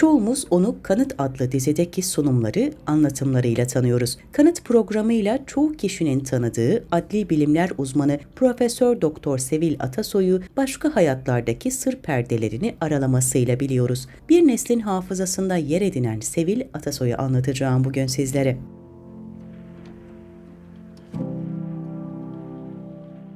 Çoğumuz onu Kanıt adlı dizideki sunumları, anlatımlarıyla tanıyoruz. Kanıt programıyla çoğu kişinin tanıdığı adli bilimler uzmanı Profesör Doktor Sevil Atasoy'u başka hayatlardaki sır perdelerini aralamasıyla biliyoruz. Bir neslin hafızasında yer edinen Sevil Atasoy'u anlatacağım bugün sizlere.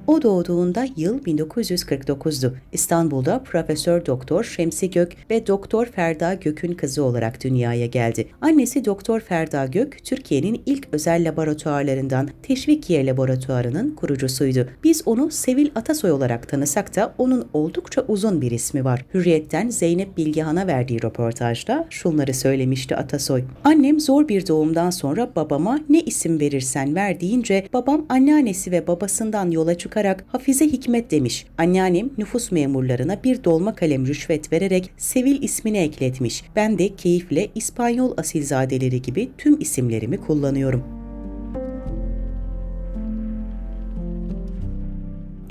O doğduğunda yıl 1949'du. İstanbul'da Profesör Doktor Şemsi Gök ve Doktor Ferda Gök'ün kızı olarak dünyaya geldi. Annesi Doktor Ferda Gök, Türkiye'nin ilk özel laboratuvarlarından Teşvikiye Laboratuvarı'nın kurucusuydu. Biz onu Sevil Atasoy olarak tanısak da onun oldukça uzun bir ismi var. Hürriyet'ten Zeynep Bilgehan'a verdiği röportajda şunları söylemişti Atasoy. Annem zor bir doğumdan sonra babama ne isim verirsen ver deyince babam anneannesi ve babasından yola çıkarak Hafize Hikmet demiş. Anneannem nüfus memurlarına bir dolma kalem rüşvet vererek Sevil ismini ekletmiş. Ben de keyifle İspanyol asilzadeleri gibi tüm isimlerimi kullanıyorum.''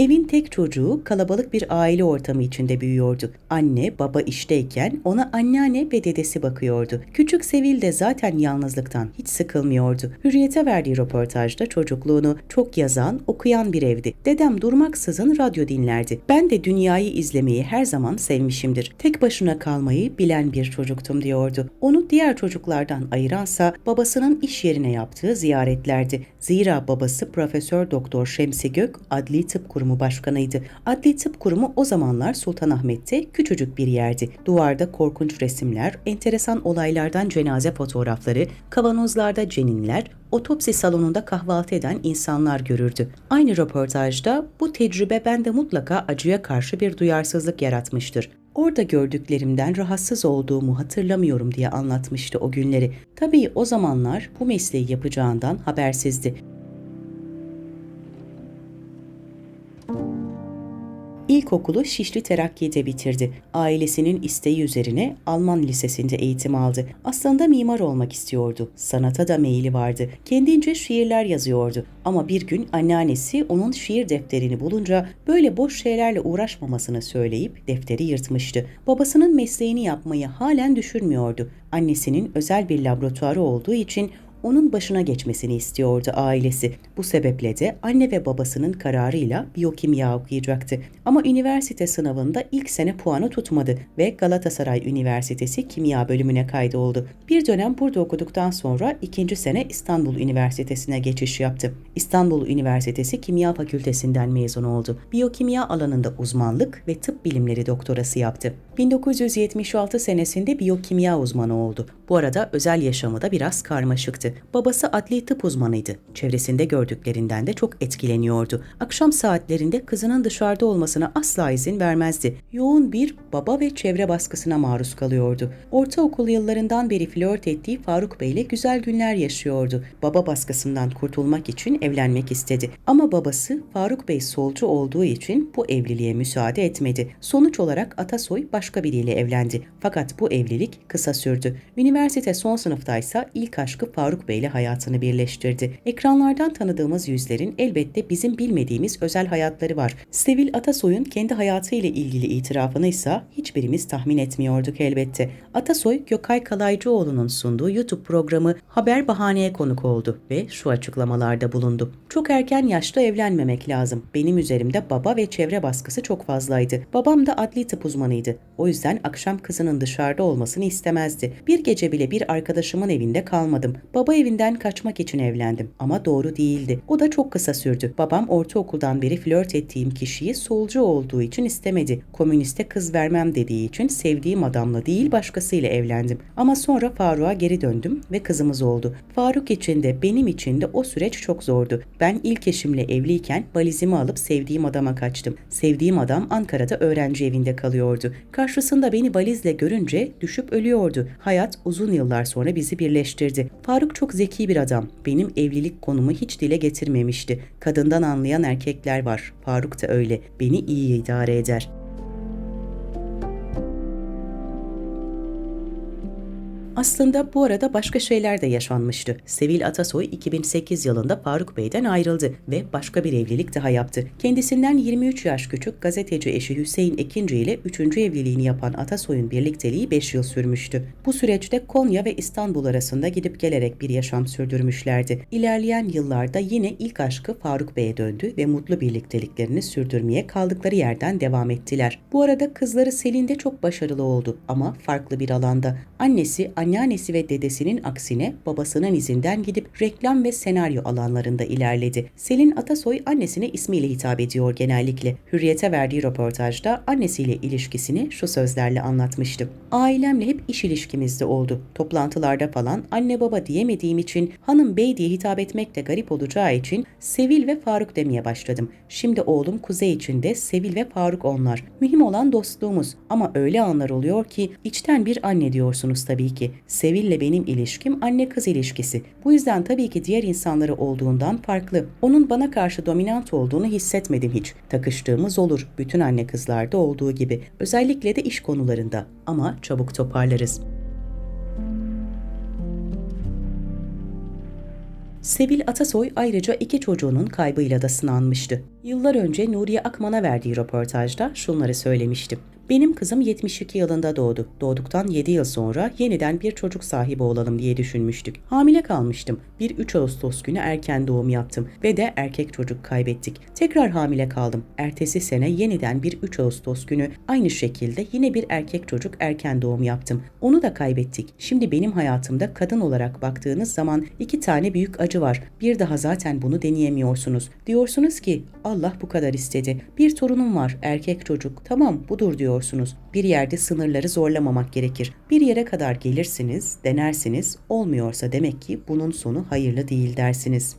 Evin tek çocuğu kalabalık bir aile ortamı içinde büyüyordu. Anne, baba işteyken ona anneanne ve dedesi bakıyordu. Küçük Sevil de zaten yalnızlıktan hiç sıkılmıyordu. Hürriyete verdiği röportajda çocukluğunu çok yazan, okuyan bir evdi. Dedem durmaksızın radyo dinlerdi. Ben de dünyayı izlemeyi her zaman sevmişimdir. Tek başına kalmayı bilen bir çocuktum diyordu. Onu diğer çocuklardan ayıransa babasının iş yerine yaptığı ziyaretlerdi. Zira babası Profesör Doktor Şemsi Gök Adli Tıp Kurumu Kurumu Başkanıydı. Adli Tıp Kurumu o zamanlar Sultanahmet'te küçücük bir yerdi. Duvarda korkunç resimler, enteresan olaylardan cenaze fotoğrafları, kavanozlarda ceninler, otopsi salonunda kahvaltı eden insanlar görürdü. Aynı röportajda bu tecrübe bende mutlaka acıya karşı bir duyarsızlık yaratmıştır. Orada gördüklerimden rahatsız olduğumu hatırlamıyorum diye anlatmıştı o günleri. Tabii o zamanlar bu mesleği yapacağından habersizdi. İlkokulu Şişli Terakki'de bitirdi. Ailesinin isteği üzerine Alman lisesinde eğitim aldı. Aslında mimar olmak istiyordu. Sanata da meyili vardı. Kendince şiirler yazıyordu. Ama bir gün anneannesi onun şiir defterini bulunca böyle boş şeylerle uğraşmamasını söyleyip defteri yırtmıştı. Babasının mesleğini yapmayı halen düşünmüyordu. Annesinin özel bir laboratuvarı olduğu için onun başına geçmesini istiyordu ailesi. Bu sebeple de anne ve babasının kararıyla biyokimya okuyacaktı. Ama üniversite sınavında ilk sene puanı tutmadı ve Galatasaray Üniversitesi kimya bölümüne kaydoldu. Bir dönem burada okuduktan sonra ikinci sene İstanbul Üniversitesi'ne geçiş yaptı. İstanbul Üniversitesi Kimya Fakültesinden mezun oldu. Biyokimya alanında uzmanlık ve tıp bilimleri doktorası yaptı. 1976 senesinde biyokimya uzmanı oldu. Bu arada özel yaşamı da biraz karmaşıktı. Babası adli tıp uzmanıydı. Çevresinde gördüklerinden de çok etkileniyordu. Akşam saatlerinde kızının dışarıda olmasına asla izin vermezdi. Yoğun bir baba ve çevre baskısına maruz kalıyordu. Ortaokul yıllarından beri flört ettiği Faruk Bey ile güzel günler yaşıyordu. Baba baskısından kurtulmak için evlenmek istedi. Ama babası Faruk Bey solcu olduğu için bu evliliğe müsaade etmedi. Sonuç olarak Atasoy başka biriyle evlendi. Fakat bu evlilik kısa sürdü. Üniversite son sınıftaysa ilk aşkı Faruk Bey ile hayatını birleştirdi. Ekranlardan tanıdığımız yüzlerin elbette bizim bilmediğimiz özel hayatları var. Sevil Atasoy'un kendi hayatı ile ilgili itirafını ise hiçbirimiz tahmin etmiyorduk elbette. Atasoy, Gökay Kalaycıoğlu'nun sunduğu YouTube programı Haber Bahaneye konuk oldu ve şu açıklamalarda bulundu. Çok erken yaşta evlenmemek lazım. Benim üzerimde baba ve çevre baskısı çok fazlaydı. Babam da adli tıp uzmanıydı. O yüzden akşam kızının dışarıda olmasını istemezdi. Bir gece bile bir arkadaşımın evinde kalmadım. Baba evinden kaçmak için evlendim ama doğru değildi. O da çok kısa sürdü. Babam ortaokuldan beri flört ettiğim kişiyi solcu olduğu için istemedi. Komüniste kız vermem dediği için sevdiğim adamla değil başkasıyla evlendim. Ama sonra Faruk'a geri döndüm ve kızımız oldu. Faruk için de benim için de o süreç çok zordu. Ben ilk eşimle evliyken valizimi alıp sevdiğim adama kaçtım. Sevdiğim adam Ankara'da öğrenci evinde kalıyordu. Karşısında beni valizle görünce düşüp ölüyordu. Hayat uzun yıllar sonra bizi birleştirdi. Faruk çok zeki bir adam. Benim evlilik konumu hiç dile getirmemişti. Kadından anlayan erkekler var. Faruk da öyle. Beni iyi idare eder.'' Aslında bu arada başka şeyler de yaşanmıştı. Sevil Atasoy 2008 yılında Faruk Bey'den ayrıldı ve başka bir evlilik daha yaptı. Kendisinden 23 yaş küçük gazeteci eşi Hüseyin Ekinci ile 3. evliliğini yapan Atasoy'un birlikteliği 5 yıl sürmüştü. Bu süreçte Konya ve İstanbul arasında gidip gelerek bir yaşam sürdürmüşlerdi. İlerleyen yıllarda yine ilk aşkı Faruk Bey'e döndü ve mutlu birlikteliklerini sürdürmeye kaldıkları yerden devam ettiler. Bu arada kızları Selin de çok başarılı oldu ama farklı bir alanda. Annesi, anneannesi ve dedesinin aksine babasının izinden gidip reklam ve senaryo alanlarında ilerledi. Selin Atasoy annesine ismiyle hitap ediyor genellikle. Hürriyete verdiği röportajda annesiyle ilişkisini şu sözlerle anlatmıştı. Ailemle hep iş ilişkimizde oldu. Toplantılarda falan anne baba diyemediğim için hanım bey diye hitap etmek de garip olacağı için Sevil ve Faruk demeye başladım. Şimdi oğlum Kuzey için de Sevil ve Faruk onlar. Mühim olan dostluğumuz ama öyle anlar oluyor ki içten bir anne diyorsunuz tabii ki. Sevil'le benim ilişkim anne kız ilişkisi. Bu yüzden tabii ki diğer insanları olduğundan farklı. Onun bana karşı dominant olduğunu hissetmedim hiç. Takıştığımız olur. Bütün anne kızlarda olduğu gibi. Özellikle de iş konularında. Ama çabuk toparlarız. Sevil Atasoy ayrıca iki çocuğunun kaybıyla da sınanmıştı. Yıllar önce Nuriye Akman'a verdiği röportajda şunları söylemiştim. Benim kızım 72 yılında doğdu. Doğduktan 7 yıl sonra yeniden bir çocuk sahibi olalım diye düşünmüştük. Hamile kalmıştım. Bir 3 Ağustos günü erken doğum yaptım ve de erkek çocuk kaybettik. Tekrar hamile kaldım. Ertesi sene yeniden bir 3 Ağustos günü aynı şekilde yine bir erkek çocuk erken doğum yaptım. Onu da kaybettik. Şimdi benim hayatımda kadın olarak baktığınız zaman iki tane büyük acı var. Bir daha zaten bunu deneyemiyorsunuz. Diyorsunuz ki Allah bu kadar istedi. Bir torunum var erkek çocuk. Tamam budur diyor biliyorsunuz. Bir yerde sınırları zorlamamak gerekir. Bir yere kadar gelirsiniz, denersiniz, olmuyorsa demek ki bunun sonu hayırlı değil dersiniz.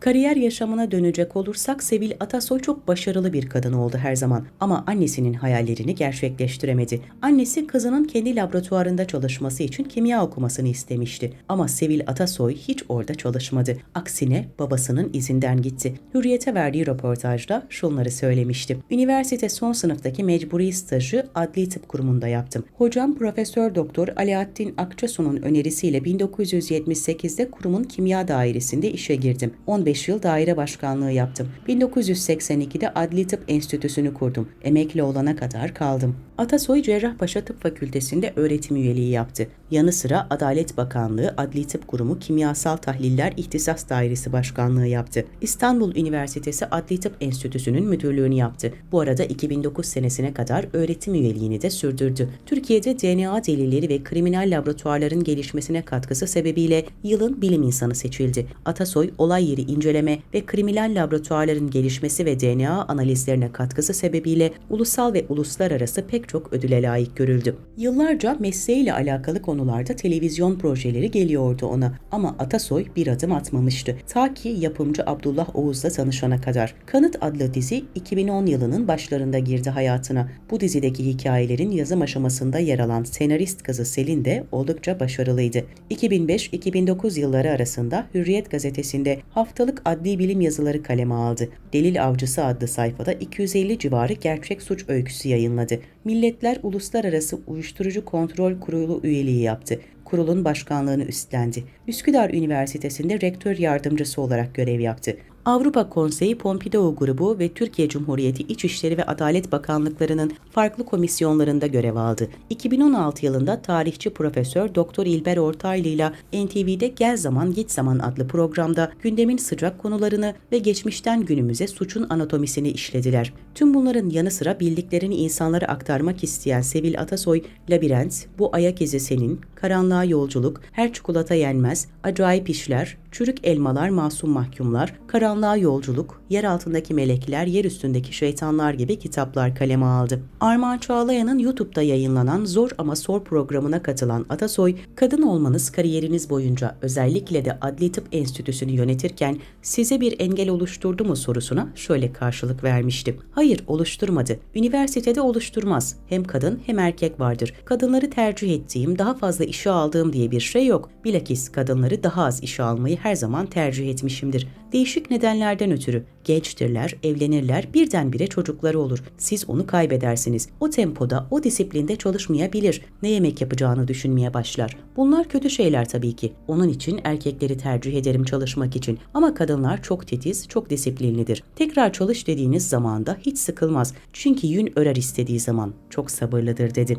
Kariyer yaşamına dönecek olursak Sevil Atasoy çok başarılı bir kadın oldu her zaman ama annesinin hayallerini gerçekleştiremedi. Annesi kızının kendi laboratuvarında çalışması için kimya okumasını istemişti ama Sevil Atasoy hiç orada çalışmadı. Aksine babasının izinden gitti. Hürriyete verdiği röportajda şunları söylemişti. Üniversite son sınıftaki mecburi stajı Adli Tıp Kurumu'nda yaptım. Hocam Profesör Doktor Alaaddin Akçasu'nun önerisiyle 1978'de kurumun kimya dairesinde işe girdim. 15 15 yıl daire başkanlığı yaptım. 1982'de Adli Tıp Enstitüsü'nü kurdum. Emekli olana kadar kaldım. Atasoy Cerrahpaşa Tıp Fakültesi'nde öğretim üyeliği yaptı. Yanı sıra Adalet Bakanlığı Adli Tıp Kurumu Kimyasal Tahliller İhtisas Dairesi Başkanlığı yaptı. İstanbul Üniversitesi Adli Tıp Enstitüsü'nün müdürlüğünü yaptı. Bu arada 2009 senesine kadar öğretim üyeliğini de sürdürdü. Türkiye'de DNA delilleri ve kriminal laboratuvarların gelişmesine katkısı sebebiyle yılın bilim insanı seçildi. Atasoy olay yeri inceleme ve kriminal laboratuvarların gelişmesi ve DNA analizlerine katkısı sebebiyle ulusal ve uluslararası pek çok ödüle layık görüldü. Yıllarca mesleğiyle alakalı konularda televizyon projeleri geliyordu ona ama Atasoy bir adım atmamıştı. Ta ki yapımcı Abdullah Oğuz'la tanışana kadar. Kanıt adlı dizi 2010 yılının başlarında girdi hayatına. Bu dizideki hikayelerin yazım aşamasında yer alan senarist kızı Selin de oldukça başarılıydı. 2005-2009 yılları arasında Hürriyet gazetesinde haftalık haftalık adli bilim yazıları kaleme aldı. Delil Avcısı adlı sayfada 250 civarı gerçek suç öyküsü yayınladı. Milletler Uluslararası Uyuşturucu Kontrol Kurulu üyeliği yaptı. Kurulun başkanlığını üstlendi. Üsküdar Üniversitesi'nde rektör yardımcısı olarak görev yaptı. Avrupa Konseyi Pompidou Grubu ve Türkiye Cumhuriyeti İçişleri ve Adalet Bakanlıklarının farklı komisyonlarında görev aldı. 2016 yılında tarihçi Profesör Doktor İlber Ortaylı ile NTV'de Gel Zaman Git Zaman adlı programda gündemin sıcak konularını ve geçmişten günümüze suçun anatomisini işlediler. Tüm bunların yanı sıra bildiklerini insanlara aktarmak isteyen Sevil Atasoy, Labirent, Bu Ayak İzi Senin, Karanlığa Yolculuk, Her Çikolata Yenmez, Acayip İşler, Çürük Elmalar Masum Mahkumlar, Karanlığa Yolculuk, Yer Altındaki Melekler, Yer Üstündeki Şeytanlar gibi kitaplar kaleme aldı. Armağan Çağlayan'ın YouTube'da yayınlanan Zor Ama Sor programına katılan Atasoy, kadın olmanız kariyeriniz boyunca özellikle de Adli Tıp Enstitüsü'nü yönetirken size bir engel oluşturdu mu sorusuna şöyle karşılık vermişti. Hayır oluşturmadı. Üniversitede oluşturmaz. Hem kadın hem erkek vardır. Kadınları tercih ettiğim, daha fazla işe aldığım diye bir şey yok. Bilakis kadınları daha az işe almayı her zaman tercih etmişimdir. Değişik nedenlerden ötürü. Gençtirler, evlenirler, birdenbire çocukları olur. Siz onu kaybedersiniz. O tempoda, o disiplinde çalışmayabilir. Ne yemek yapacağını düşünmeye başlar. Bunlar kötü şeyler tabii ki. Onun için erkekleri tercih ederim çalışmak için. Ama kadınlar çok titiz, çok disiplinlidir. Tekrar çalış dediğiniz zaman da hiç sıkılmaz. Çünkü yün örer istediği zaman. Çok sabırlıdır dedi.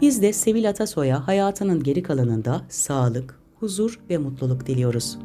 Biz de Sevil Atasoy'a hayatının geri kalanında sağlık, huzur ve mutluluk diliyoruz.